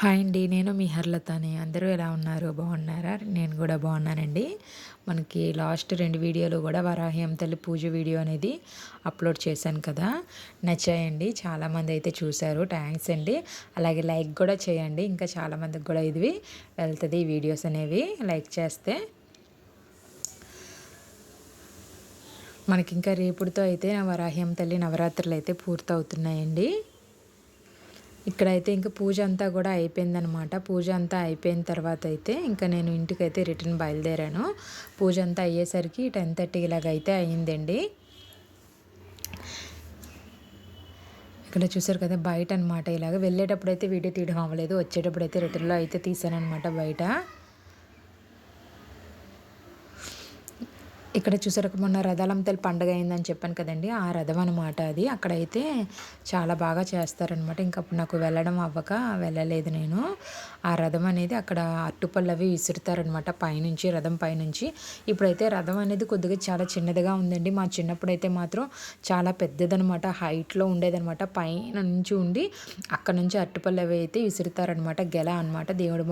Hi అండి నేను మీ హర్లతని. అందరూ ఎలా ఉన్నారు? బాగున్నారా? నేను కూడా బాగున్నానండి. మనకి లాస్ట్ రెండు వీడియోలు కూడా వరాహ్యం తల్లి పూజ వీడియో అనేది అప్లోడ్ చేశాను కదా. నచ్చాయండి. చాలామంది అయితే చూశారు. థ్యాంక్స్ అండి. అలాగే లైక్ కూడా చేయండి. ఇంకా చాలామందికి కూడా ఇది వెళ్తుంది ఈ వీడియోస్ అనేవి. లైక్ చేస్తే మనకి ఇంకా రేపుడితో అయితే వరాహ్యం తల్లి నవరాత్రులు అయితే పూర్తవుతున్నాయండి. ఇక్కడైతే ఇంకా పూజ అంతా కూడా అయిపోయిందనమాట. పూజ అంతా అయిపోయిన తర్వాత అయితే ఇంకా నేను ఇంటికైతే రిటర్న్ బయలుదేరాను. పూజ అంతా అయ్యేసరికి టెన్ థర్టీ ఇలాగైతే అయ్యిందండి. ఇక్కడ చూసారు కదా బయట అనమాట ఇలాగ. వెళ్ళేటప్పుడు అయితే వీడియో తీయడం అవ్వలేదు. వచ్చేటప్పుడు అయితే రిటర్న్లో అయితే తీసాను అనమాట బయట. ఇక్కడ చూసారు మొన్న రథాలంతలు పండుగ అయిందని చెప్పాను కదండి. ఆ రథం అనమాట అది. అక్కడైతే చాలా బాగా చేస్తారనమాట ఇంకా అప్పుడు నాకు వెళ్ళడం అవ్వక వెళ్ళలేదు నేను. ఆ రథం అనేది అక్కడ అట్టుపళ్ళు అవి విసురుతారనమాట పైనుంచి రథం పైనుంచి. ఇప్పుడైతే రథం అనేది కొద్దిగా చాలా చిన్నదిగా ఉందండి. మా చిన్నప్పుడు అయితే మాత్రం చాలా పెద్దదనమాట హైట్లో ఉండేదనమాట పైన నుంచి ఉండి అక్కడ నుంచి అట్టుపళ్ళు అవి అయితే విసురుతారనమాట గెల అనమాట దేవుడు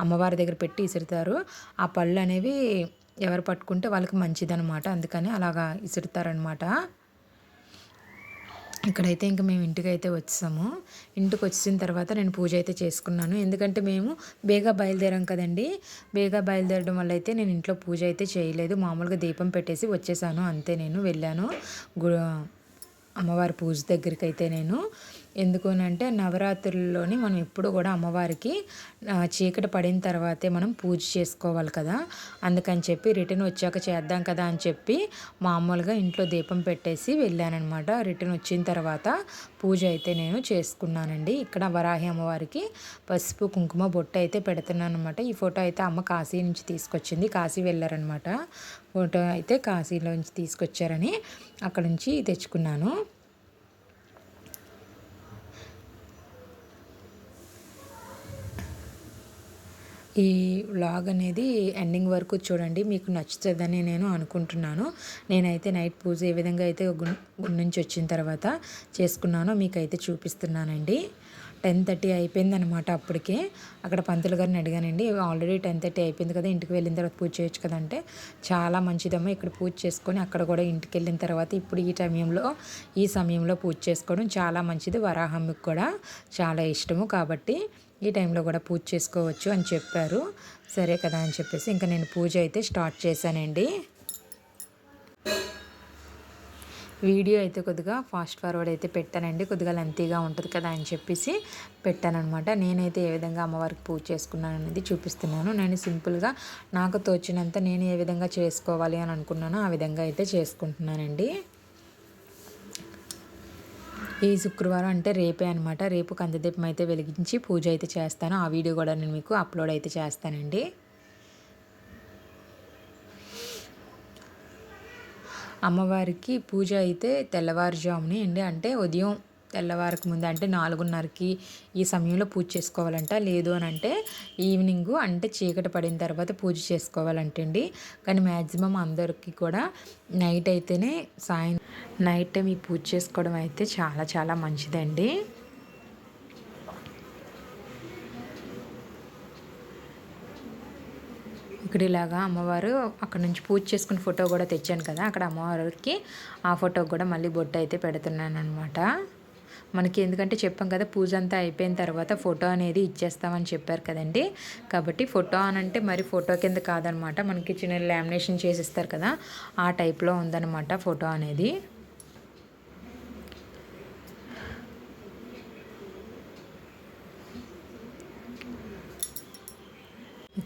అమ్మవారి దగ్గర పెట్టి విసురుతారు. ఆ పళ్ళు అనేవి ఎవరు పట్టుకుంటే వాళ్ళకి మంచిదనమాట అందుకని అలాగా ఇసురుతారనమాట ఇక్కడైతే ఇంక మేము ఇంటికి అయితే వచ్చాము. ఇంటికి వచ్చిన తర్వాత నేను పూజ అయితే చేసుకున్నాను. ఎందుకంటే మేము బేగా బయలుదేరాం కదండి. బేగా బయలుదేరడం వల్ల అయితే నేను ఇంట్లో పూజ అయితే చేయలేదు. మామూలుగా దీపం పెట్టేసి వచ్చేసాను. అంతే నేను వెళ్ళాను. అమ్మవారి పూజ దగ్గరికి అయితే నేను. ఎందుకు అంటే నవరాత్రుల్లోని మనం ఎప్పుడు కూడా అమ్మవారికి చీకటి పడిన తర్వాతే మనం పూజ చేసుకోవాలి కదా. అందుకని చెప్పి రిటర్న్ వచ్చాక చేద్దాం కదా అని చెప్పి మామూలుగా ఇంట్లో దీపం పెట్టేసి వెళ్ళానమాట రిటర్న్ వచ్చిన తర్వాత పూజ అయితే నేను చేసుకున్నానండి. ఇక్కడ వరాహి అమ్మవారికి పసుపు కుంకుమ బొట్టు అయితే పెడుతున్నాను అనమాట ఈ ఫోటో అయితే అమ్మ కాశీ నుంచి తీసుకొచ్చింది. కాశీ వెళ్ళారనమాట. ఫోటో అయితే కాశీలో నుంచి తీసుకొచ్చారని అక్కడ నుంచి తెచ్చుకున్నాను. ఈ వ్లాగ్ అనేది ఎండింగ్ వరకు చూడండి. మీకు నచ్చుతుందని నేను అనుకుంటున్నాను. నేనైతే నైట్ పూజ ఏ విధంగా అయితే గుడి నుంచి వచ్చిన తర్వాత చేసుకున్నానో మీకైతే చూపిస్తున్నానండి. టెన్ థర్టీ అయిపోయిందనమాట అప్పటికే. అక్కడ పంతులు గారిని అడిగానండి ఆల్రెడీ టెన్ థర్టీ అయిపోయింది కదా ఇంటికి వెళ్ళిన తర్వాత పూజ చేయొచ్చు కదంటే చాలా మంచిదమ్మా ఇక్కడ పూజ చేసుకొని అక్కడ కూడా ఇంటికి వెళ్ళిన తర్వాత ఇప్పుడు ఈ సమయంలో ఈ సమయంలో పూజ చేసుకోవడం చాలా మంచిది. వరాహమ్మకి కూడా చాలా ఇష్టము కాబట్టి ఈ టైంలో కూడా పూజ చేసుకోవచ్చు అని చెప్పారు. సరే కదా అని చెప్పేసి ఇంకా నేను పూజ అయితే స్టార్ట్ చేశానండి. వీడియో అయితే కొద్దిగా ఫాస్ట్ ఫార్వర్డ్ అయితే పెట్టానండి. కొద్దిగా లెంతీగా ఉంటుంది కదా అని చెప్పేసి పెట్టానమాట నేనైతే ఏ విధంగా అమ్మవారికి పూజ చేసుకున్నాను అనేది చూపిస్తున్నాను. నేను సింపుల్గా నాకు తోచినంత నేను ఏ విధంగా చేసుకోవాలి అని అనుకున్నానో ఆ విధంగా అయితే చేసుకుంటున్నానండి. ఈ శుక్రవారం అంటే రేపే అనమాట రేపు కందదీపం అయితే వెలిగించి పూజ అయితే చేస్తాను. ఆ వీడియో కూడా నేను మీకు అప్లోడ్ అయితే చేస్తానండి. అమ్మవారికి పూజ అయితే తెల్లవారుజాముని అండి. అంటే ఉదయం తెల్లవారికి ముందు అంటే నాలుగున్నరకి ఈ సమయంలో పూజ చేసుకోవాలంట. లేదు అని అంటే ఈవినింగ్ అంటే చీకటి పడిన తర్వాత పూజ చేసుకోవాలంటండి. కానీ మ్యాక్సిమం అందరికీ కూడా నైట్ అయితేనే సాయం నైట్ టైం ఈ పూజ చేసుకోవడం అయితే చాలా చాలా మంచిదండి. ఇక్కడ ఇలాగా అమ్మవారు అక్కడ నుంచి పూజ చేసుకున్న ఫోటో కూడా తెచ్చాను కదా అక్కడ అమ్మవారికి ఆ ఫోటో కూడా మళ్ళీ బొట్టు అయితే పెడుతున్నాను అనమాట మనకి ఎందుకంటే చెప్పాం కదా పూజ అంతా అయిపోయిన తర్వాత ఫోటో అనేది ఇచ్చేస్తామని చెప్పారు కదండి. కాబట్టి ఫోటో అని అంటే మరి ఫోటో కింద కాదనమాట మనకి చిన్న లామినేషన్ చేసిస్తారు కదా ఆ టైప్లో ఉందన్నమాట ఫోటో అనేది.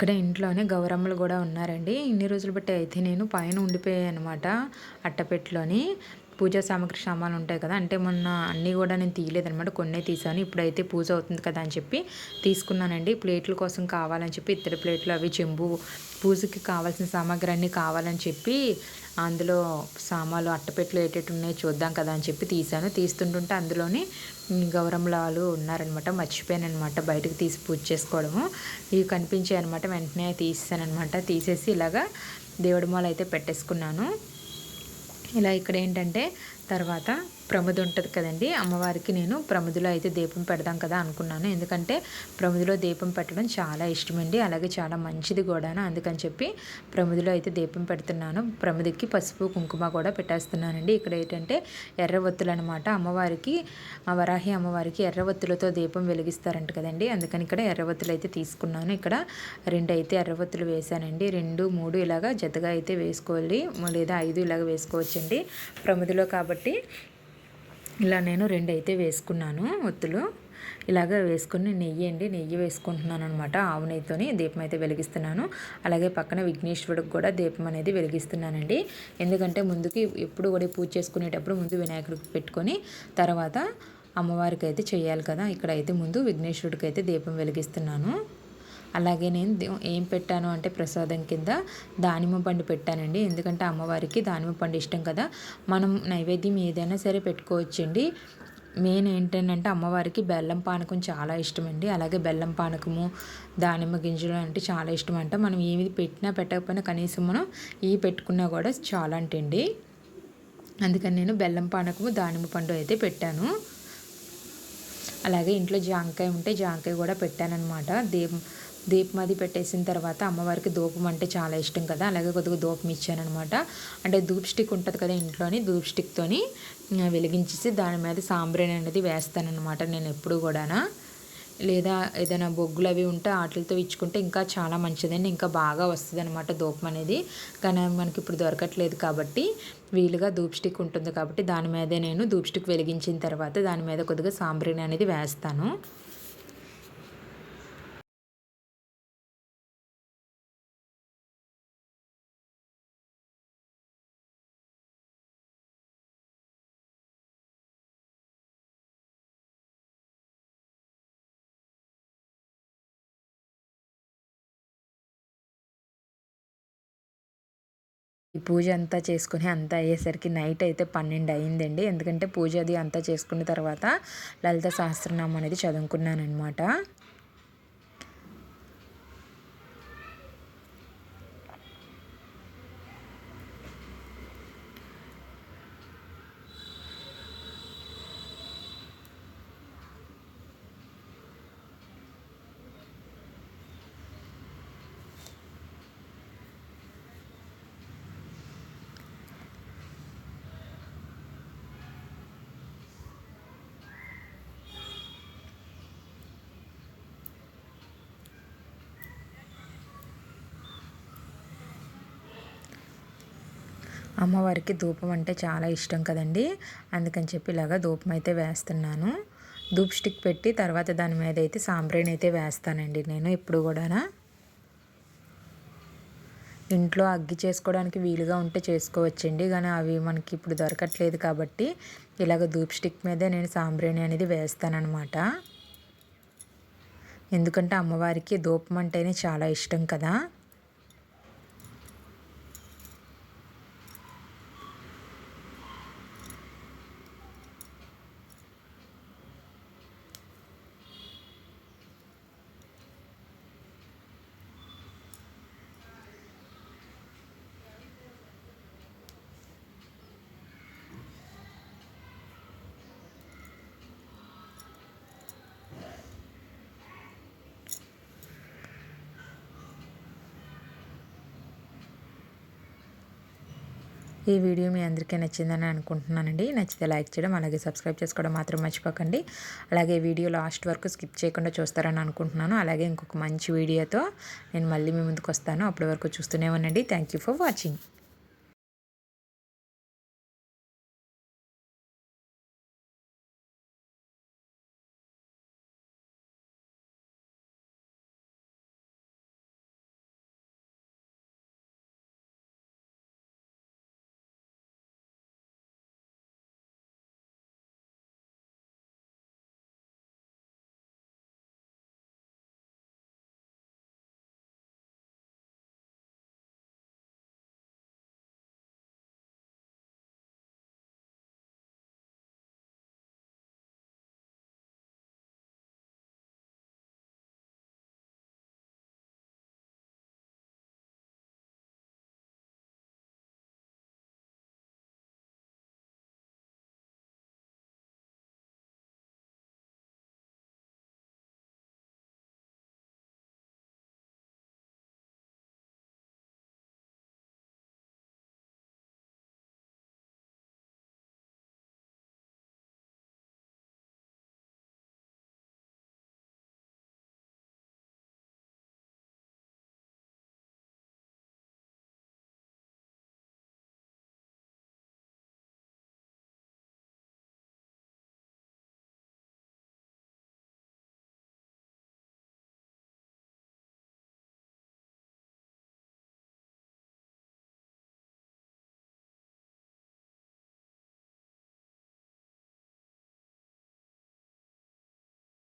ఇక్కడ ఇంట్లోనే గౌరమ్మలు కూడా ఉన్నారండి. ఇన్ని రోజులు బట్టి అయితే నేను పైన ఉండిపోయాయి అనమాట అట్టపెట్టులోని. పూజా సామాగ్రి సామాన్లు ఉంటాయి కదా అంటే మొన్న అన్నీ కూడా నేను తీయలేదనమాట కొన్నే తీసాను ఇప్పుడైతే పూజ అవుతుంది కదా అని చెప్పి తీసుకున్నానండి. ప్లేట్ల కోసం కావాలని చెప్పి ఇత్తడి ప్లేట్లు అవి చెంబు పూజకి కావాల్సిన సామాగ్రి అన్నీ కావాలని చెప్పి అందులో సామాలు అట్టపెట్లు ఏటేటి ఉన్నాయో చూద్దాం కదా అని చెప్పి తీసాను తీస్తుంటుంటే అందులోనే గౌరమ్మలాలు ఉన్నారనమాట. మర్చిపోయాను అనమాట బయటకు తీసి పూజ చేసుకోవడము. ఇవి కనిపించాయి అనమాట వెంటనే తీసాను అనమాట తీసేసి ఇలాగా దేవుడి మాల అయితే పెట్టేసుకున్నాను. ఇలా ఇక్కడ ఏంటంటే తర్వాత ప్రమిది ఉంటుంది కదండి. అమ్మవారికి నేను ప్రమిదిలో అయితే దీపం పెడదాం కదా అనుకున్నాను. ఎందుకంటే ప్రమిదిలో దీపం పెట్టడం చాలా ఇష్టమండి. అలాగే చాలా మంచిది కూడాను. అందుకని చెప్పి ప్రమిదిలో అయితే దీపం పెడుతున్నాను. ప్రమిదికి పసుపు కుంకుమ కూడా పెట్టేస్తున్నానండి. ఇక్కడ ఏంటంటే ఎర్రవత్తులు అనమాట అమ్మవారికి వరాహి అమ్మవారికి ఎర్రవత్తులతో దీపం వెలిగిస్తారంట కదండి. అందుకని ఇక్కడ ఎర్రవత్తులు అయితే తీసుకున్నాను. ఇక్కడ రెండు అయితే ఎర్రవత్తులు వేసానండి రెండు మూడు ఇలాగా జతగా అయితే వేసుకోవాలి. లేదా ఐదు ఇలాగ వేసుకోవచ్చండి. ప్రమిదిలో కాబట్టి ఇలా నేను రెండు అయితే వేసుకున్నాను ఒత్తులు. ఇలాగ వేసుకుని నెయ్యి అండి నెయ్యి వేసుకుంటున్నాను అనమాట ఆవు నెయ్యితోని దీపం అయితే వెలిగిస్తున్నాను. అలాగే పక్కన విఘ్నేశ్వరుడికి కూడా దీపం అనేది వెలిగిస్తున్నానండి. ఎందుకంటే ముందుకి ఎప్పుడు కూడా పూజ చేసుకునేటప్పుడు ముందు వినాయకుడికి పెట్టుకొని తర్వాత అమ్మవారికి అయితే చేయాలి కదా. ఇక్కడ అయితే ముందు విఘ్నేశ్వరుడికి అయితే దీపం వెలిగిస్తున్నాను. అలాగే నేను ఏం పెట్టాను అంటే ప్రసాదం కింద దానిమ్మ పండు పెట్టానండి. ఎందుకంటే అమ్మవారికి దానిమ్మ పండు ఇష్టం కదా. మనం నైవేద్యం ఏదైనా సరే పెట్టుకోవచ్చండి. మెయిన్ ఏంటంటే అమ్మవారికి బెల్లం పానకం చాలా ఇష్టం అండి అలాగే బెల్లం పానకము దానిమ్మ గింజలు అంటే చాలా ఇష్టం అంట. మనం ఏమి పెట్టినా పెట్టకపోయినా కనీసం మనం ఇవి పెట్టుకున్నా కూడా చాలా అంటండి. అందుకని నేను బెల్లం పానకము దానిమ్మ పండు అయితే పెట్టాను. అలాగే ఇంట్లో జాంకాయ ఉంటే జాంకాయ కూడా పెట్టానమాట దీపం దీపం అది పెట్టేసిన తర్వాత అమ్మవారికి ధూపం అంటే చాలా ఇష్టం కదా అలాగే కొద్దిగా ధూపం ఇచ్చానమాట అంటే ధూప్ స్టిక్ ఉంటుంది కదా ఇంట్లోని ధూప్ స్టిక్తోని వెలిగించేసి దాని మీద సాంబ్రేణి అనేది వేస్తానన్నమాట నేను ఎప్పుడు కూడా లేదా ఏదైనా బొగ్గులు అవి ఉంటే వాటితో ఇచ్చుకుంటే ఇంకా చాలా మంచిదండి ఇంకా బాగా వస్తుంది అనమాట ధూపం అనేది. కానీ మనకి ఇప్పుడు దొరకట్లేదు కాబట్టి వీలుగా ధూప్ స్టిక్ ఉంటుంది కాబట్టి దాని మీదే నేను ధూప్ స్టిక్ వెలిగించిన తర్వాత దాని మీద కొద్దిగా సాంబ్రేణి అనేది వేస్తాను. ఈ పూజ అంతా చేసుకుని అంతా అయ్యేసరికి నైట్ అయితే పన్నెండు అయిందండి. ఎందుకంటే పూజ అది అంతా చేసుకున్న తర్వాత లలిత సహస్రనామం అనేది చదువుకున్నాను అనమాట అమ్మవారికి ధూపం అంటే చాలా ఇష్టం కదండి. అందుకని చెప్పి ఇలాగా ధూపం అయితే వేస్తున్నాను. ధూప్ స్టిక్ పెట్టి తర్వాత దాని మీద అయితే సాంబ్రేణి అయితే వేస్తానండి నేను ఇప్పుడు కూడా ఇంట్లో అగ్గి చేసుకోవడానికి వీలుగా ఉంటే చేసుకోవచ్చండి. కానీ అవి మనకి ఇప్పుడు దొరకట్లేదు కాబట్టి ఇలాగ ధూప్ స్టిక్ మీదే నేను సాంబ్రేణి అనేది వేస్తానన్నమాట. ఎందుకంటే అమ్మవారికి ధూపం అంటేనే చాలా ఇష్టం కదా. ఈ వీడియో మీ అందరికీ నచ్చిందని అనుకుంటున్నానండి. నచ్చితే లైక్ చేయడం అలాగే సబ్స్క్రైబ్ చేసుకోవడం మాత్రం మర్చిపోకండి. అలాగే వీడియో లాస్ట్ వరకు స్కిప్ చేయకుండా చూస్తారని అనుకుంటున్నాను. అలాగే ఇంకొక మంచి వీడియోతో నేను మళ్ళీ మీ ముందుకు వస్తాను. అప్పటి వరకు చూస్తూనే ఉండండి. Thank you for watching